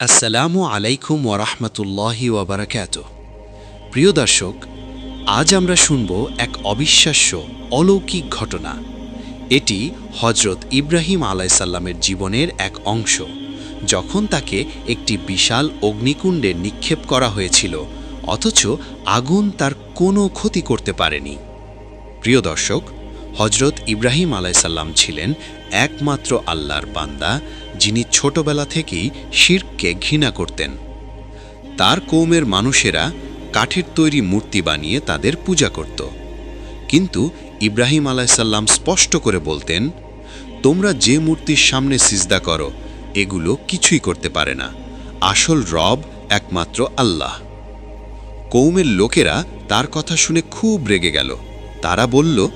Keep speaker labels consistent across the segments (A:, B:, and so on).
A: আসসালামু আলাইকুম ওরহমতুল্লাহি ওবরাকাত প্রিয় দর্শক, আজ আমরা শুনব এক অবিশ্বাস্য, অলৌকিক ঘটনা। এটি হজরত ইব্রাহিম আলাইসাল্লামের জীবনের এক অংশ, যখন তাকে একটি বিশাল অগ্নিকুণ্ডে নিক্ষেপ করা হয়েছিল, অথচ আগুন তার কোনো ক্ষতি করতে পারেনি। প্রিয় দর্শক হজরত ইব্রাহিম আলাইসাল্লাম ছিলেন একমাত্র আল্লাহর বান্দা, যিনি ছোটবেলা থেকেই শিরকে ঘৃণা করতেন। তার কৌমের মানুষেরা কাঠের তৈরি মূর্তি বানিয়ে তাদের পূজা করত। কিন্তু ইব্রাহিম আলাইসাল্লাম স্পষ্ট করে বলতেন, তোমরা যে মূর্তির সামনে সিজদা করো, এগুলো কিছুই করতে পারে না। আসল রব একমাত্র আল্লাহ। কৌমের লোকেরা তার কথা শুনে খুব রেগে গেল। তারা বলল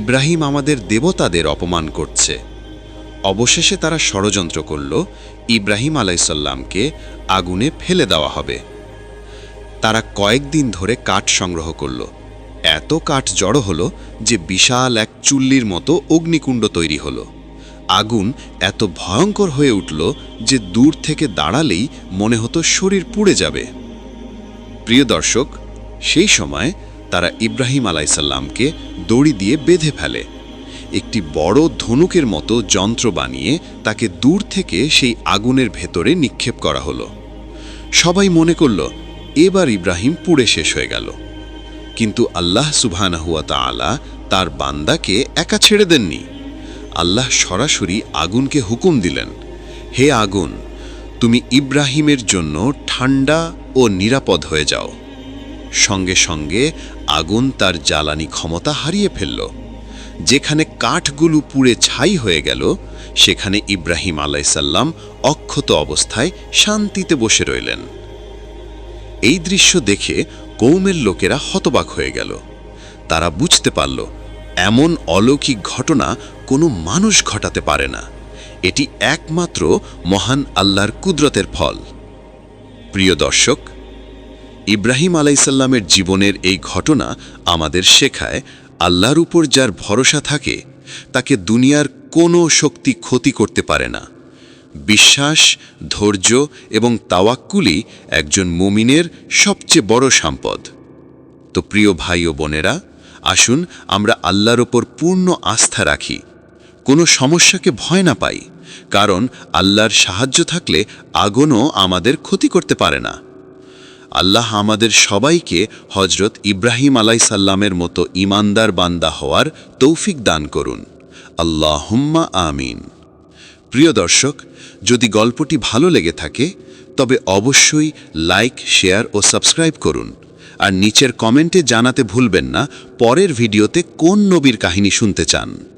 A: ইব্রাহিম আমাদের দেবতাদের অপমান করছে। অবশেষে তারা ষড়যন্ত্র করল, ইব্রাহিম আলাইসাল্লামকে আগুনে ফেলে দেওয়া হবে। তারা কয়েকদিন ধরে কাঠ সংগ্রহ করল। এত কাঠ জড়ো হলো যে বিশাল এক চুল্লির মতো অগ্নিকুণ্ড তৈরি হলো। আগুন এত ভয়ঙ্কর হয়ে উঠল যে দূর থেকে দাঁড়ালেই মনে হতো শরীর পুড়ে যাবে। প্রিয় দর্শক, সেই সময় তারা ইব্রাহিম আলাইসাল্লামকে দড়ি দিয়ে বেঁধে ফেলে। একটি বড় ধনুকের মতো যন্ত্র বানিয়ে তাকে দূর থেকে সেই আগুনের ভেতরে নিক্ষেপ করা হলো। সবাই মনে করল, এবার ইব্রাহিম পুড়ে শেষ হয়ে গেল। কিন্তু আল্লাহ সুবহানাহুয়া তাআলা তার বান্দাকে একা ছেড়ে দেননি। আল্লাহ সরাসরি আগুনকে হুকুম দিলেন, হে আগুন, তুমি ইব্রাহিমের জন্য ঠান্ডা ও নিরাপদ হয়ে যাও। সঙ্গে সঙ্গে আগুন তার জ্বালানি ক্ষমতা হারিয়ে ফেলল। যেখানে কাঠগুলো পুড়ে ছাই হয়ে গেল, সেখানে ইব্রাহিম আলাইসাল্লাম অক্ষত অবস্থায় শান্তিতে বসে রইলেন। এই দৃশ্য দেখে কৌমের লোকেরা হতবাক হয়ে গেল। তারা বুঝতে পারল, এমন অলৌকিক ঘটনা কোনো মানুষ ঘটাতে পারে না। এটি একমাত্র মহান আল্লাহর কুদরতের ফল। প্রিয় দর্শক ইব্রাহিম আলাইসাল্লামের জীবনের এই ঘটনা আমাদের শেখায় আল্লাহর উপর যার ভরসা থাকে, তাকে দুনিয়ার কোনো শক্তি ক্ষতি করতে পারে না। বিশ্বাস, ধৈর্য এবং তাওয়াক্কুলি একজন মুমিনের সবচেয়ে বড় সম্পদ। তো প্রিয় ভাই ও বোনেরা, আসুন আমরা আল্লাহর ওপর পূর্ণ আস্থা রাখি। কোনো সমস্যাকে ভয় না পাই, কারণ আল্লাহর সাহায্য থাকলে আগুনও আমাদের ক্ষতি করতে পারে না। আল্লাহ আমাদের সবাইকে হজরত ইব্রাহিম আলাইসাল্লামের মতো ইমানদার বান্দা হওয়ার তৌফিক দান করুন। আল্লাহুম্মা আমিন। প্রিয় দর্শক, যদি গল্পটি ভালো লেগে থাকে, তবে অবশ্যই লাইক, শেয়ার ও সাবস্ক্রাইব করুন। আর নিচের কমেন্টে জানাতে ভুলবেন না, পরের ভিডিওতে কোন নবীর কাহিনী শুনতে চান।